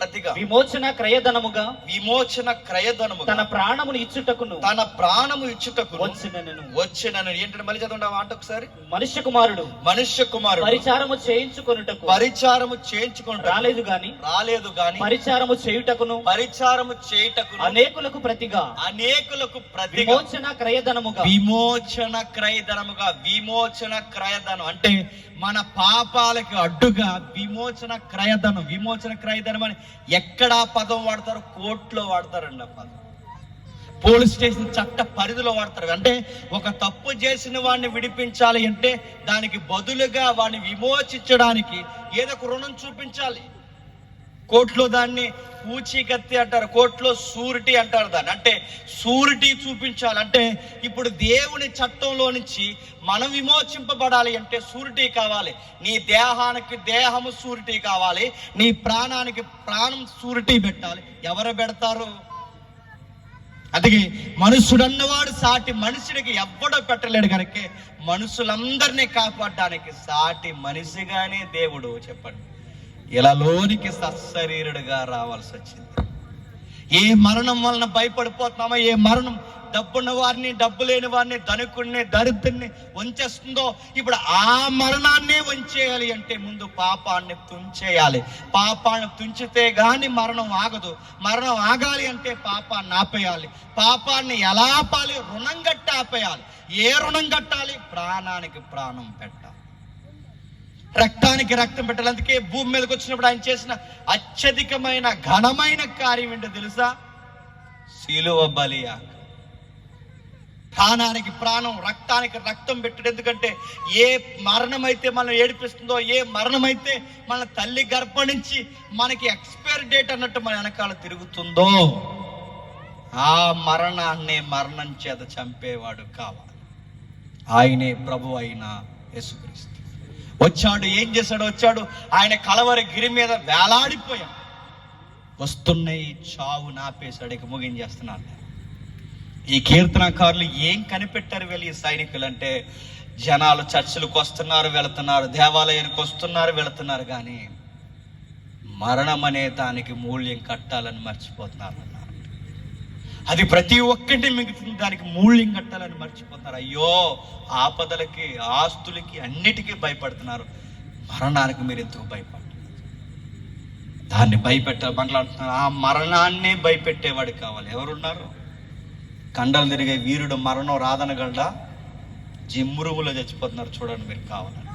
ప్రతిగా విమోచన క్రయధనముగా విమోచన క్రయధనము తన ప్రాణమును ఇచ్చుటకును. తన ప్రాణము ఇచ్చుటకు వచ్చినను. వచ్చినను. ఏంటంటే మళ్ళీ చదవండి ఆ మాట ఒకసారి? మనుష్య కుమారుడు. మనుష్య కుమారుడు. పరిచారము చేయించుకొనుటకు. పరిచారము చేయించుకుంటా రాలేదు గాని. రాలేదు గాని. పరిచారము చేయుటకును. పరిచారము చేయుటకు అనేకులకు ప్రతిగా. అనేకులకు ప్రతిగా. విమోచన క్రయధనముగా. విమోచన క్రయధనముగా. విమోచన క్రయధనం. అంటే మన పాపాలకు అడ్డుగా విమోచన క్రయధనం. విమోచన క్రయధనం అని ఎక్కడ ఆ పదం వాడతారు కోర్టులో వాడతారండి ఆ పదం. పోలీస్ స్టేషన్ చట్ట పరిధిలో వాడతారు. అంటే ఒక తప్పు చేసిన వాడిని విడిపించాలి అంటే దానికి బదులుగా వాడిని విమోచించడానికి ఏదో ఒక రుణం చూపించాలి. కోర్టులో దాన్ని పూచీకత్తి అంటారు కోర్టులో సూరిటీ అంటారు దాన్ని. అంటే సూరిటీ చూపించాలి అంటే ఇప్పుడు దేవుని చట్టంలో నుంచి మనం విమోచింపబడాలి అంటే సూరిటీ కావాలి. నీ దేహానికి దేహము సూరిటీ కావాలి. నీ ప్రాణానికి ప్రాణం సూరిటీ పెట్టాలి. ఎవరు పెడతారు? అందుకే మనుషుడన్నవాడు సాటి మనుషుడికి ఎవ్వడో పెట్టలేడు కనుక మనుషులందరినీ కాపాడడానికి సాటి మనిషిగానే దేవుడు చెప్పండి. ఇలా లోనికి సశరీరుడుగా రావాల్సి వచ్చింది. ఏ మరణం వలన భయపడిపోతున్నామో ఏ మరణం డబ్బున్న వారిని డబ్బు లేని వారిని ధనికుడిని దరిద్రుని వంచేస్తుందో ఇప్పుడు ఆ మరణాన్నే వంచేయాలి అంటే ముందు పాపాన్ని తుంచేయాలి. పాపాన్ని తుంచితే గాని మరణం ఆగదు. మరణం ఆగాలి అంటే పాపాన్ని ఆపేయాలి. పాపాన్ని ఎలా ఆపాలి? రుణం కట్టి ఆపేయాలి. ఏ రుణం కట్టాలి ప్రాణానికి ప్రాణం పెట్టాలి. రక్తానికి రక్తం పెట్టాలి. అందుకే భూమి మీదకి వచ్చినప్పుడు ఆయన చేసిన అత్యధికమైన ఘనమైన కార్యం ఏంటో తెలుసా? శిలువ బలియా ప్రాణానికి ప్రాణం రక్తానికి రక్తం పెట్టడం. ఎందుకంటే ఏ మరణం అయితే మనం ఏడిపిస్తుందో ఏ మరణం అయితే మన తల్లి గర్భం నుంచి మనకి ఎక్స్పైర్ డేట్ అన్నట్టు మన వెనకాల తిరుగుతుందో ఆ మరణాన్ని మరణం చేత చంపేవాడు కావాలి. ఆయనే ప్రభు అయిన యేసుక్రీస్తు. వచ్చాడు ఏం చేశాడు? వచ్చాడు. ఆయన కలవరి గిరి మీద వేలాడిపోయాం వస్తున్నాయి చావు నాపేశాడు. ఇక ముగించేస్తున్నాను ఈ కీర్తనకారులు ఏం కనిపెట్టారు వీళ్ళు ఈ సైనికులు అంటే జనాలు చర్చిలకు వస్తున్నారు వెళుతున్నారు దేవాలయానికి వస్తున్నారు వెళుతున్నారు. కానీ మరణం అనే దానికి మూల్యం కట్టాలని మర్చిపోతున్నారు అన్నారు అది ప్రతి ఒక్కటి మిగుతుంది. దానికి మూల్యం కట్టాలని మర్చిపోతున్నారు. అయ్యో ఆపదలకి ఆస్తులకి అన్నిటికీ భయపడుతున్నారు. మరణానికి మీరు ఎందుకు భయపడుతున్నారు దాన్ని భయపెట్ట మాట్లాడుతున్నారు ఆ మరణాన్ని భయపెట్టేవాడు కావాలి. ఎవరున్నారు? కండలు తిరిగే వీరుడు మరణం రాదనగలడా జిమ్మురుగులో చచ్చిపోతున్నారు చూడండి మీరు కావాలని.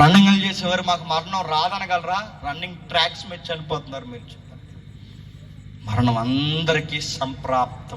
రన్నింగ్లు చేసేవారు మాకు మరణం రాదనగలరా రన్నింగ్ ట్రాక్స్ మీద చనిపోతున్నారు మీరు. మరణం అందరికీ సంప్రాప్తం.